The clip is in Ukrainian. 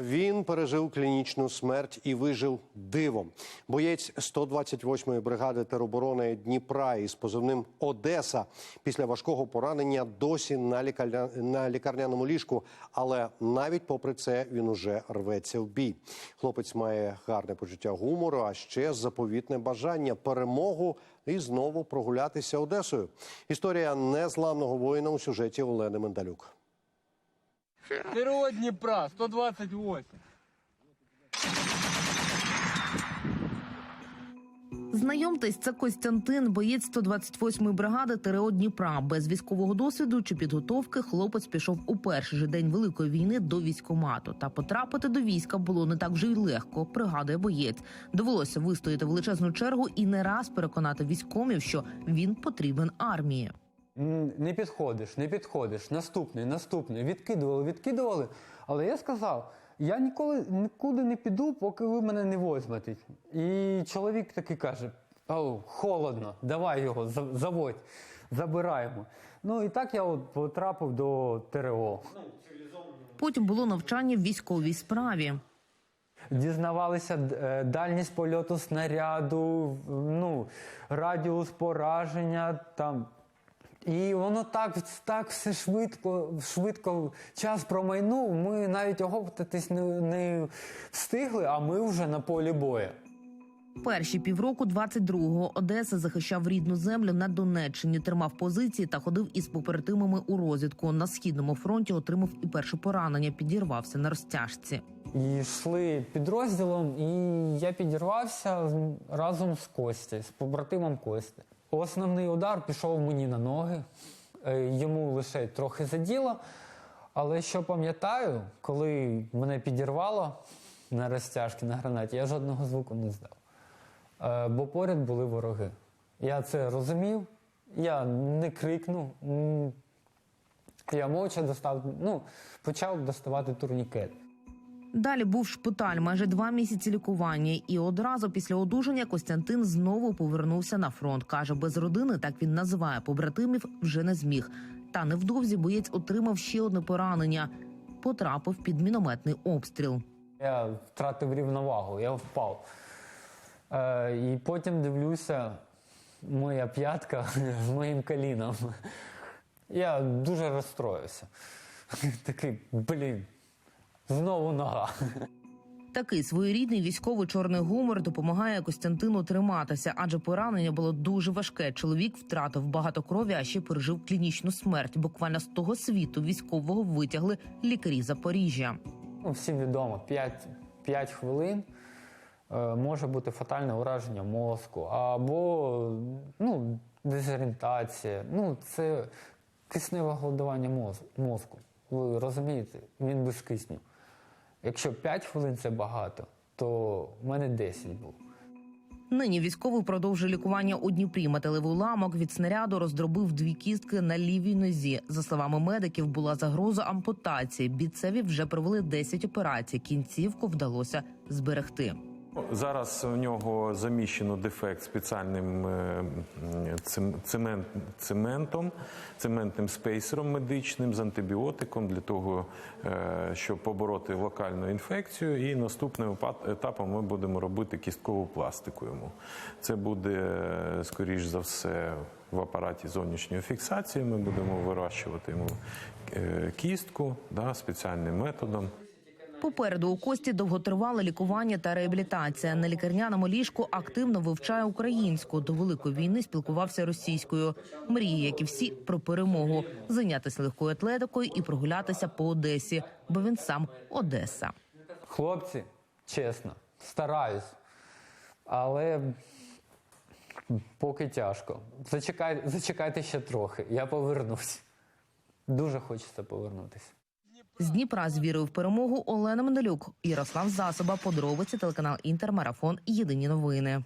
Він пережив клінічну смерть і вижив дивом. Боєць 128-ї бригади тероборони Дніпра із позивним Одеса після важкого поранення досі на, лікарня... на лікарняному ліжку. Але навіть попри це він уже рветься в бій. Хлопець має гарне почуття гумору, а ще заповітне бажання перемогу і знову прогулятися Одесою. Історія незламного воїна у сюжеті Олени Мендалюк. ТРО Днепра, 128. Знайомтесь, це Костянтин, боєць 128-ї бригади ТРО Дніпра. Без військового досвіду чи підготовки хлопець пішов у перший же день великої війни до військомату. Та потрапити до війська було не так вже й легко. Пригадує боєць. Довелося вистояти величезну чергу і не раз переконати військомів, що він потрібен армії. Не підходиш, не підходиш. Наступний, наступний. Відкидували, відкидували. Але я сказав: я ніколи нікуди не піду, поки ви мене не возьмете. І чоловік такий каже: О, холодно, давай його, заводь, забираємо. Ну і так я от потрапив до ТРО. Потім було навчання в військовій справі. Дізнавалися е, дальність польоту снаряду, ну, радіус пораження там. І воно так, так все швидко, швидко час промайнув. Ми навіть оговтатись не, не встигли, а ми вже на полі бою. Перші півроку 22-го Одеса захищав рідну землю на Донеччині, тримав позиції та ходив із попередимами у розвідку. На східному фронті отримав і перше поранення, підірвався на розтяжці. І йшли підрозділом, і я підірвався разом з Костю, з побратимом Кості. Основний удар пішов мені на ноги, е, йому лише трохи заділо. Але що пам'ятаю, коли мене підірвало на розтяжки на гранаті, я жодного звуку не здав. Е, Бо поряд були вороги. Я це розумів, я не крикнув. Я мовча достав, ну, почав доставати турнікет. Далі був шпиталь, майже два місяці лікування, і одразу після одужання Костянтин знову повернувся на фронт. каже, без родини, так він називає побратимів, вже не зміг. Та невдовзі боєць отримав ще одне поранення. Потрапив під мінометний обстріл. Я втратив рівновагу, я впав. Е, і потім дивлюся, моя п'ятка з моїм коліном. Я дуже розстроївся. Такий, блін, знову нога. Такий своєрідний військовий чорний гумор допомагає Костянтину триматися, адже поранення було дуже важке. Чоловік втратив багато крові, а ще пережив клінічну смерть. Буквально з того світу військового витягли лікарі Запоріжжя. Ну, всім відомо, 5, 5 хвилин е, може бути фатальне ураження мозку або ну, дезорієнтація. Ну, це кисневе голодування моз- мозку. Ви розумієте, він без кисню. Якщо 5 хвилин це багато, то в мене 10 було. Нині військовий продовжує лікування у Дніпрі. Металевий уламок від снаряду роздробив дві кістки на лівій нозі. За словами медиків, була загроза ампутації. Бійцеві вже провели 10 операцій. Кінцівку вдалося зберегти. Зараз у нього заміщено дефект спеціальним е, цемент, цементом, цементним спейсером медичним з антибіотиком для того, е, щоб побороти локальну інфекцію. І наступним етапом ми будемо робити кісткову пластику йому. Це буде, е, скоріш за все, в апараті зовнішньої фіксації. Ми будемо вирощувати йому кістку да, спеціальним методом. Попереду у Кості довготривале лікування та реабілітація. На лікарняному ліжку активно вивчає українську. До великої війни спілкувався російською. Мріє, як і всі, про перемогу, зайнятися легкою атлетикою і прогулятися по Одесі, бо він сам Одеса. Хлопці, чесно, стараюсь. Але поки тяжко. Зачекай, зачекайте ще трохи, я повернусь. Дуже хочеться повернутися. З Дніпра з вірою в перемогу Олена Мендалюк, Ярослав Засоба, подробиці телеканал Інтермарафон. Єдині новини.